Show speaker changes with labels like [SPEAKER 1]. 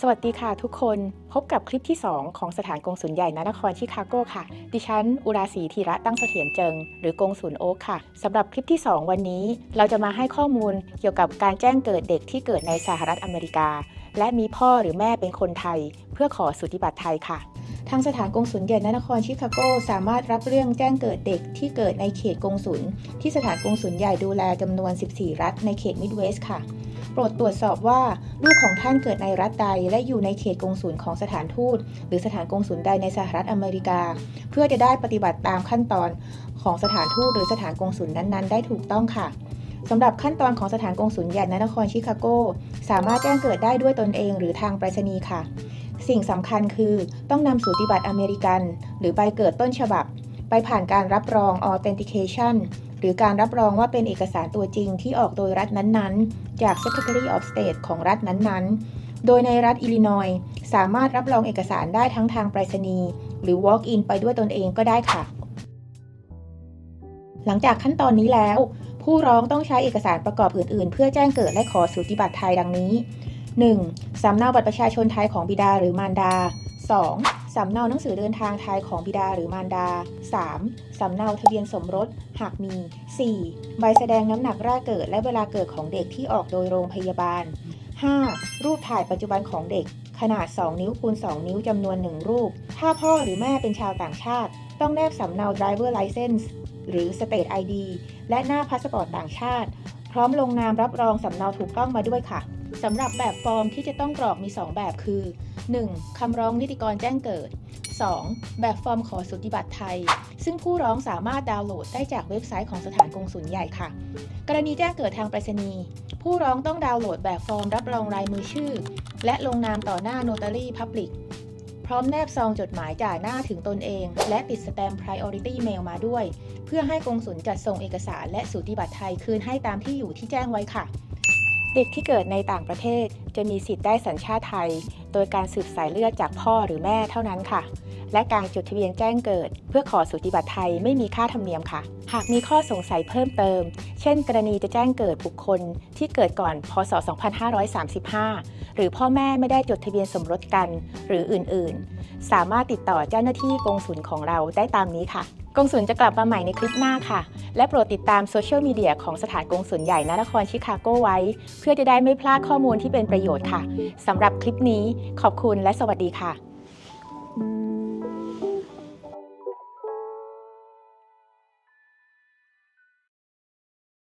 [SPEAKER 1] สวัสดีค่ะทุกคนพบกับคลิปที่ 2 ของสถานกงสุลใหญ่ณนครชิคาโกค่ะ ดิฉัน อุราศีธีระตั้งเสถียรเจิง หรือกงสุลโอ๊คค่ะสำหรับคลิปที่ 2 วันนี้ เราจะมาให้ข้อมูลเกี่ยวกับการแจ้งเกิดเด็กที่เกิดในสหรัฐอเมริกา และมีพ่อหรือแม่เป็นคนไทย เพื่อขอสุติบัตรไทยค่ะ ทางสถานกงสุลใหญ่ณนครชิคาโกสามารถรับเรื่องแจ้งเกิดเด็กที่เกิดในเขตกงสุลที่สถานกงสุลใหญ่ดูแลจำนวน 14 รัฐในเขตมิดเวสต์ค่ะ โปรดตรวจสอบว่าลูกของท่านเกิดในรัฐใดและอยู่ในเขตกงสุลของสถานทูต หรือสถานกงสุลใดในสหรัฐอเมริกา เพื่อจะได้ปฏิบัติตามขั้นตอนของสถานทูตหรือสถานกงสุลนั้นๆ ได้ถูกต้องค่ะสำหรับขั้นตอนของสถานกงสุลใหญ่ณนครชิคาโก สามารถแจ้งเกิดได้ด้วยตนเองหรือทางไปรษณีย์ค่ะ สิ่งสำคัญคือต้องนำสูติบัตรอเมริกัน หรือใบเกิดต้นฉบับ ไปผ่านการรับรอง authentication หรือการรับรองว่าเป็นเอกสารตัวจริงที่ออกโดยรัฐนั้นๆ จาก Secretary of State ของรัฐนั้นๆ โดยในรัฐอิลลินอยส์สามารถรับรองเอกสารได้ทั้งทางไปรษณีย์หรือ walk in ไปด้วยตนเองก็ได้ค่ะ หลังจากขั้นตอนนี้แล้ว ผู้ร้องต้องใช้เอกสารประกอบอื่น ๆ เพื่อแจ้งเกิดและขอสูติบัตรไทยดังนี้ 1. สำเนาบัตรประชาชนไทยของบิดาหรือมารดา 2. สำเนาหนังสือเดินทางไทยของบิดาหรือมารดา 3. สำเนาทะเบียนสมรสหากมี 4. ใบแสดงน้ำหนักแรกเกิดและเวลาเกิดของเด็กที่ออกโดยโรงพยาบาล 5. รูปถ่ายปัจจุบันของเด็ก ขนาด 2 นิ้วคูณ 2 นิ้วจำนวน 1 รูป ถ้าพ่อหรือแม่เป็นชาวต่างชาติ ต้องแนบสำเนา driver license หรือ state ID และหน้าพาสปอร์ตต่างชาติ พร้อมลงนามรับรองสำเนาถูกต้องมาด้วยค่ะสำหรับแบบฟอร์มที่จะต้องกรอกมี 2 แบบคือ 1. คำร้องนิติกรแจ้งเกิด 2. แบบฟอร์มขอสุติบัตรไทย ซึ่งผู้ร้องสามารถดาวน์โหลดได้จากเว็บไซต์ของสถานกงสุลใหญ่ค่ะ กรณีแจ้งเกิดทางไปรษณีย์ ผู้ร้องต้องดาวน์โหลดแบบฟอร์มรับรองลายมือชื่อ และลงนามต่อหน้า Notary Public พ ร้อมแนบซองจดหมายจ่าหน้าถึงตนเอง และติดสแตมป์ Priority Mail มาด้วย เพื่อให้กงสุลจัดส่งเอกสารและสูติบัตรไทยคืนให้ตามที่อยู่ที่แจ้งไว้ค่ะ เด็กที่เกิดในต่างประเทศ จะมีสิทธิ์ได้สัญชาติไทย โดยการสืบสายเลือดจากพ่อหรือแม่เท่านั้นค่ะ และการจดทะเบียนแจ้งเกิด เพื่อขอสูติบัตรไทยไม่มีค่าธรรมเนียมค่ะ หากมีข้อสงสัยเพิ่มเติม เช่น กรณีจะแจ้งเกิดบุคคลที่เกิดก่อนพศ 2535 หรือพ่อแม่ไม่ได้จดทะเบียนสมรสกัน หรืออื่นๆ สามารถติดต่อเจ้าหน้าที่กงสุลของเราได้ตามนี้ค่ะ กงสุลจะกลับมาใหม่ในคลิปหน้าค่ะ และโปรดติดตามโซเชียลมีเดียของสถานกงสุลใหญ่นนครชิคาโกไว้ เพื่อจะได้ไม่พลาดข้อมูลที่เป็นประโยชน์ค่ะสำหรับคลิปนี้ขอบคุณและสวัสดีค่ะ